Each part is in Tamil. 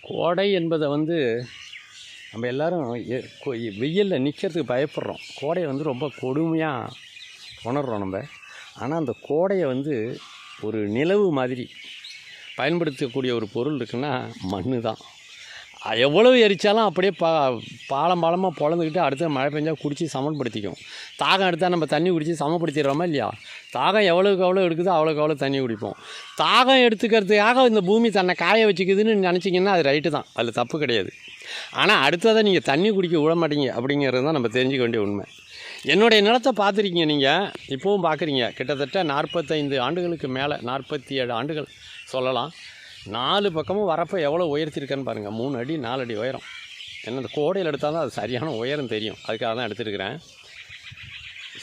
கோடை என்பதை வந்து நம்ம எல்லோரும் எ- கொ- வெயிலில் நிற்கிறதுக்கு பயப்படுறோம். கோடையை வந்து ரொம்ப கொடுமையாக உணர்கிறோம் நம்ம. ஆனால் அந்த கோடையை வந்து ஒரு நிலவு மாதிரி பயன்படுத்தக்கூடிய ஒரு பொருள் இருக்குன்னா மண்ணு தான் எவ்வளவு எரிச்சாலும் அப்படியே பா பாலம் பாலமாக பொழந்துக்கிட்டு அடுத்த மழை பெஞ்சால் குடித்து சமன்படுத்திக்கும். தாகம் எடுத்தால் நம்ம தண்ணி குடித்து சமப்படுத்திடுறோமா இல்லையா? தாகம் எவ்வளோக்கு எவ்வளோ எடுக்குதோ அவ்வளோக்கு அவ்வளோ தண்ணி குடிப்போம். தாகம் எடுத்துக்கிறதுக்காக இந்த பூமி தன்னை காய வச்சுக்குதுன்னு நினச்சிங்கன்னா அது ரைட்டு தான். அதில் தப்பு கிடையாது. ஆனால் அடுத்ததை நீங்கள் தண்ணி குடிக்க விட மாட்டீங்க அப்படிங்கிறது தான் நம்ம தெரிஞ்சுக்க வேண்டிய உண்மை. என்னுடைய நிலத்தை பார்த்துருக்கீங்க நீங்கள் இப்போவும் பார்க்குறீங்க. கிட்டத்தட்ட நாற்பத்தைந்து ஆண்டுகளுக்கு மேலே நாற்பத்தி ஏழு ஆண்டுகள் சொல்லலாம். நாலு பக்கமும் வரப்போ எவ்வளோ உயர்த்திருக்கேன்னு பாருங்கள் மூணு அடி நாலு அடி உயரம். ஏன்னா இந்த கோடையில் எடுத்தால் தான் அது சரியான உயரம் தெரியும். அதுக்காக தான் எடுத்துருக்கிறேன்.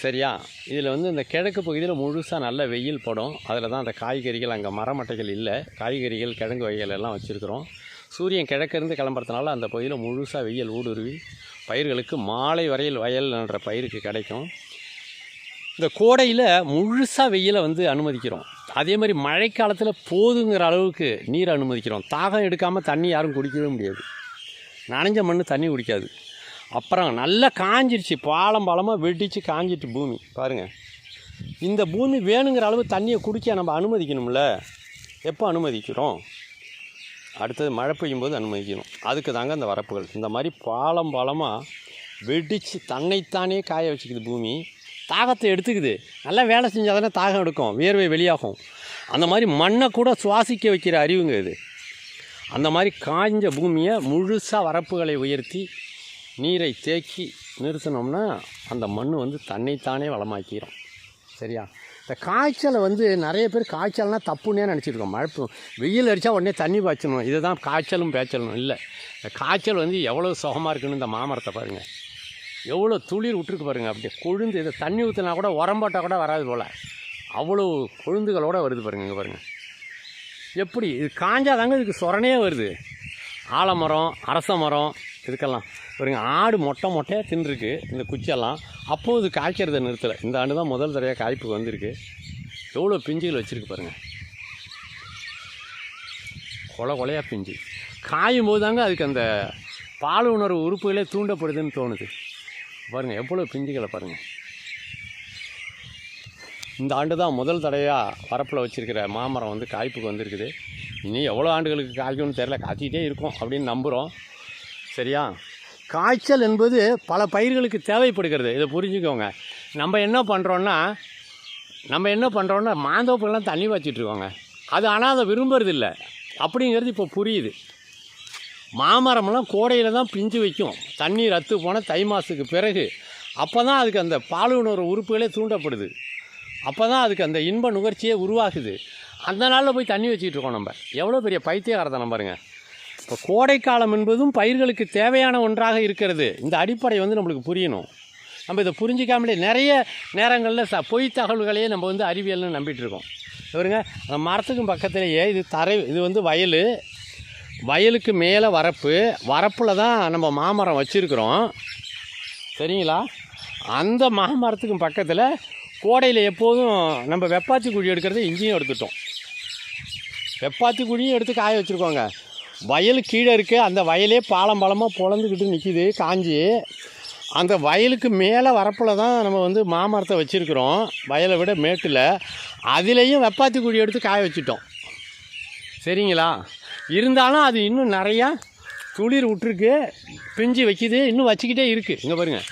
சரியா? இதில் வந்து இந்த கிழக்கு பகுதியில் முழுசாக நல்ல வெயில் படும். அதில் தான் அந்த காய்கறிகள் அங்கே மரமட்டைகள் இல்லை. காய்கறிகள் கிழங்கு வகைகள் எல்லாம் வச்சுருக்குறோம். சூரியன் கிழக்கிருந்து கிளம்புறதுனால அந்த பகுதியில் முழுசாக வெயில் ஊடுருவி பயிர்களுக்கு மாலை வரையில் வயல்ன்ற பயிருக்கு கிடைக்கும். இந்த கோடையில் முழுசாக வெயிலை வந்து அனுமதிக்கிறோம். அதே மாதிரி மழைக்காலத்தில் போதுங்கிற அளவுக்கு நீர் அனுமதிக்கிறோம். தாகம் எடுக்காமல் தண்ணி யாரும் குடிக்கவே முடியாது. நனைஞ்ச மண் தண்ணி குடிக்காது. அப்புறம் நல்லா காஞ்சிருச்சு. பாலம் பாலமாக வெடித்து காஞ்சிட்டு பூமி. பாருங்கள் இந்த பூமி வேணுங்கிற அளவு தண்ணியை குடிக்க நம்ம அனுமதிக்கணும்ல. எப்போ அனுமதிக்கிறோம்? அடுத்தது மழை பெய்யும் போது அனுமதிக்கணும். அதுக்கு தாங்க அந்த வரப்புகள். இந்த மாதிரி பாலம் பாலமாக வெடித்து தன்னைத்தானே காய வச்சுக்குது பூமி. தாகத்தை எடுத்துக்குது. நல்லா வேலை செஞ்சால் தானே தாகம் எடுக்கும். வேர்வை வெளியாகும். அந்த மாதிரி மண்ணை கூட சுவாசிக்க வைக்கிற அறிவுங்க இது. அந்த மாதிரி காய்ஞ்ச பூமியை முழுசாக வரப்புகளை உயர்த்தி நீரை தேக்கி நிறுத்தினோம்னா அந்த மண் வந்து தன்னைத்தானே வளமாக்கிறோம் சரியா? இந்த காய்ச்சலை வந்து நிறைய பேர் காய்ச்சல்னால் தப்புன்னே நினச்சிருக்கோம். மழை வெயில் அடித்தா உடனே தண்ணி பாய்ச்சணும். இதுதான் காய்ச்சலும் பேய்ச்சலும். இல்லை. இந்த காய்ச்சல் வந்து எவ்வளோ சுகமாக இருக்குன்னு இந்த மாமரத்தை பாருங்கள் எவ்வளோ துளிர் விட்டுருக்கு பாருங்கள் அப்படியே கொழுந்து இதை தண்ணி ஊற்றினா கூட உரம்போட்டால் கூட வராது போல். அவ்வளோ கொழுந்துகளோட வருது பாருங்கள் இங்கே பாருங்கள் எப்படி? இது காஞ்சாதாங்க இதுக்கு சொரணையே வருது. ஆலமரம் அரச மரம் இதுக்கெல்லாம். பாருங்க ஆடு மொட்டை மொட்டையாக தின்றுருக்கு இந்த குச்சியெல்லாம். அப்போது இது காய்க்கிறத நிறுத்தலை. இந்த ஆண்டு தான் முதல் தடவையாக காய்ப்புக்கு வந்திருக்கு. எவ்வளோ பிஞ்சுகள் வச்சுருக்கு பாருங்கள் கொலை கொலையாக பிஞ்சு. காயும் போது தாங்க அதுக்கு அந்த பால் உணர்வு உறுப்புகளே தூண்டப்படுதுன்னு தோணுது. பாருங்கள் எவ்வளோ பிஞ்சுகளை பாருங்கள் இந்த ஆண்டு தான் முதல் தடையாக வரப்பில் வச்சுருக்கிற மாமரம் வந்து காய்ப்புக்கு வந்திருக்குது. இனி எவ்வளோ ஆண்டுகளுக்கு காய்க்கும்னு தெரில காய்ச்சிக்கிட்டே இருக்கும் அப்படின்னு நம்புகிறோம் சரியா? காய்ச்சல் என்பது பல பயிர்களுக்கு தேவைப்படுகிறது. இதை புரிஞ்சுக்கோங்க. நம்ம என்ன பண்ணுறோன்னா நம்ம என்ன பண்ணுறோன்னா மாந்தோப்புலாம் தண்ணி வச்சிட்ருக்கோங்க அது ஆனால் அதை விரும்புறதில்லை. அப்படிங்கிறது இப்போ புரியுது. மாமரம்லாம் கோடையில் தான் பிஞ்சு வைக்கும். தண்ணி ரத்து போனால் தை மாதத்துக்கு பிறகு. அப்போ தான் அதுக்கு அந்த பாலுணர்வு உறுப்புகளே தூண்டப்படுது. அப்போ தான் அதுக்கு அந்த இன்ப நுகர்ச்சியே உருவாகுது. அந்த நாளில் போய் தண்ணி வச்சுக்கிட்டு இருக்கோம் நம்ம. எவ்வளோ பெரிய பைத்தியகாரத்தனம் பாருங்கள் இப்போ கோடைக்காலம் என்பதும் பயிர்களுக்கு தேவையான ஒன்றாக இருக்கிறது. இந்த அடிப்படை வந்து நம்மளுக்கு புரியணும். நம்ம இதை புரிஞ்சிக்காமலே நிறைய நேரங்களில் ச பொய் தகவல்களையே நம்ம வந்து அறிவியல்னு நம்பிட்டு இருக்கோம். பாருங்க அந்த மரத்துக்கும் பக்கத்துலேயே இது தரை இது வந்து வயல். வயலுக்கு மேலே வரப்பு வரப்பில் தான் நம்ம மாமரம் வச்சுருக்குறோம். சரிங்களா? அந்த மாமரத்துக்கும் பக்கத்தில் கோடையில் எப்போதும் நம்ம வெப்பாத்தி குழி எடுக்கிறது இங்கேயும் எடுத்துட்டோம். வெப்பாத்தி குழியும் எடுத்து காய வச்சுருக்கோங்க. வயல் கீழே இருக்குது அந்த வயலே பாலம் பாலமாக பொழந்துக்கிட்டு நிற்கிது காஞ்சி. அந்த வயலுக்கு மேலே வரப்பில் தான் நம்ம வந்து மாமரத்தை வச்சுருக்குறோம். வயலை விட மேட்டில். அதுலேயும் வெப்பாத்தி குழி எடுத்து காய வச்சுட்டோம். சரிங்களா? இருந்தாலும் அது இன்னும் நிறையா துளிர் விட்டுருக்கு பிஞ்சு வைக்கிது இன்னும் வச்சுக்கிட்டே இருக்குது இங்கே பாருங்கள்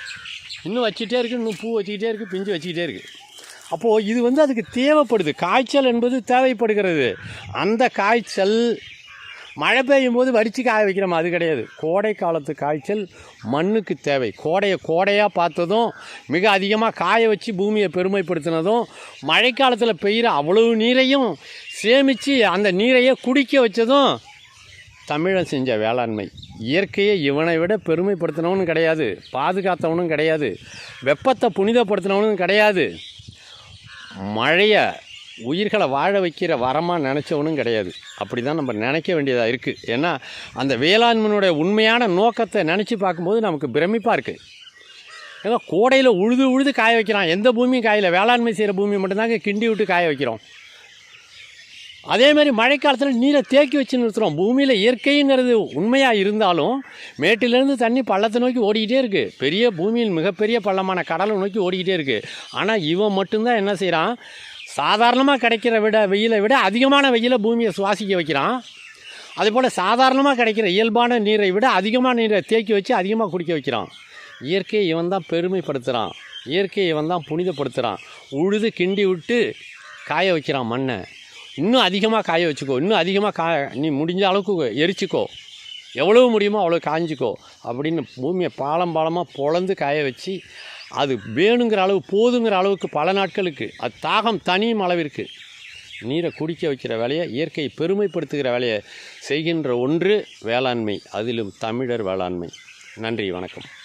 இன்னும் வச்சுக்கிட்டே இருக்குது இன்னும் பூ வச்சுக்கிட்டே இருக்குது பிஞ்சு வச்சுக்கிட்டே இருக்குது அப்போது இது வந்து அதுக்கு தேவைப்படுது. காய்ச்சல் என்பது தேவைப்படுகிறது. அந்த காய்ச்சல் மழை பெய்யும் போது வடித்து காய வைக்கிறோம். அது கிடையாது. கோடை காலத்து காய்ச்சல் மண்ணுக்கு தேவை. கோடையை கோடையாக பார்த்ததும் மிக அதிகமாக காய வச்சு பூமியை பெருமைப்படுத்தினதும் மழைக்காலத்தில் பெய்கிற அவ்வளவு நீரையும் சேமித்து அந்த நீரையே குடிக்க வச்சதும் தமிழன் செஞ்ச வேளாண்மை. இயற்கையை இவனை விட பெருமைப்படுத்தினவனும் கிடையாது. பாதுகாத்தவனும் கிடையாது. வெப்பத்தை புனிதப்படுத்தினவனும் கிடையாது. மழையை உயிர்களை வாழ வைக்கிற வரமாக நினச்சவனும் கிடையாது. அப்படி தான் நம்ம நினைக்க வேண்டியதாக இருக்குது ஏன்னா அந்த வேளாண்மையினுடைய உண்மையான நோக்கத்தை நினச்சி பார்க்கும்போது நமக்கு பிரமிப்பாக இருக்குது ஏன்னா கோடையில் உழுது உழுது காய வைக்கிறான். எந்த பூமியும் காயில். வேளாண்மை செய்கிற பூமி மட்டும்தாங்க கிண்டி விட்டு காய வைக்கிறோம். அதே மாதிரி மழைக்காலத்தில் நீரை தேக்கி வச்சு நிறுத்துகிறோம் பூமியில் இயற்கைங்கிறது உண்மையாக இருந்தாலும் மேட்டிலேருந்து தண்ணி பள்ளத்தை நோக்கி ஓடிக்கிட்டே இருக்குது பெரிய பூமியில் மிகப்பெரிய பள்ளமான கடலை நோக்கி ஓடிக்கிட்டே இருக்குது ஆனால் இவன் மட்டும்தான் என்ன செய்கிறான் சாதாரணமாக கிடைக்கிற விட வெயிலை விட அதிகமான வெயிலை பூமியை சுவாசிக்க வைக்கிறான். அதுபோல் சாதாரணமாக கிடைக்கிற இயல்பான நீரை விட அதிகமான நீரை தேக்கி வச்சு அதிகமாக குடிக்க வைக்கிறான். இயற்கையை இவன் தான் பெருமைப்படுத்துகிறான் இயற்கையை இவன் தான் புனிதப்படுத்துகிறான் உழுது கிண்டி விட்டு காய வைக்கிறான் மண்ணை. இன்னும் அதிகமாக காய வச்சுக்கோ. இன்னும் அதிகமாக கா நீ முடிஞ்ச அளவுக்கு எரிச்சிக்கோ. எவ்வளவு முடியுமோ அவ்வளோ காஞ்சிக்கோ. அப்படின்னு பூமியை பாலம் பாலமாக பொழந்து காய வச்சு அது வேணுங்கிற அளவு போதுங்கிற அளவுக்கு பல நாட்களுக்கு அது தாகம் தனியும் அளவிற்கு நீரை குடிக்க வைக்கிற வேலையை இயற்கையை பெருமைப்படுத்துகிற வேலையை செய்கின்ற ஒன்று வேளாண்மை அதிலும் தமிழர் வேளாண்மை. நன்றி வணக்கம்.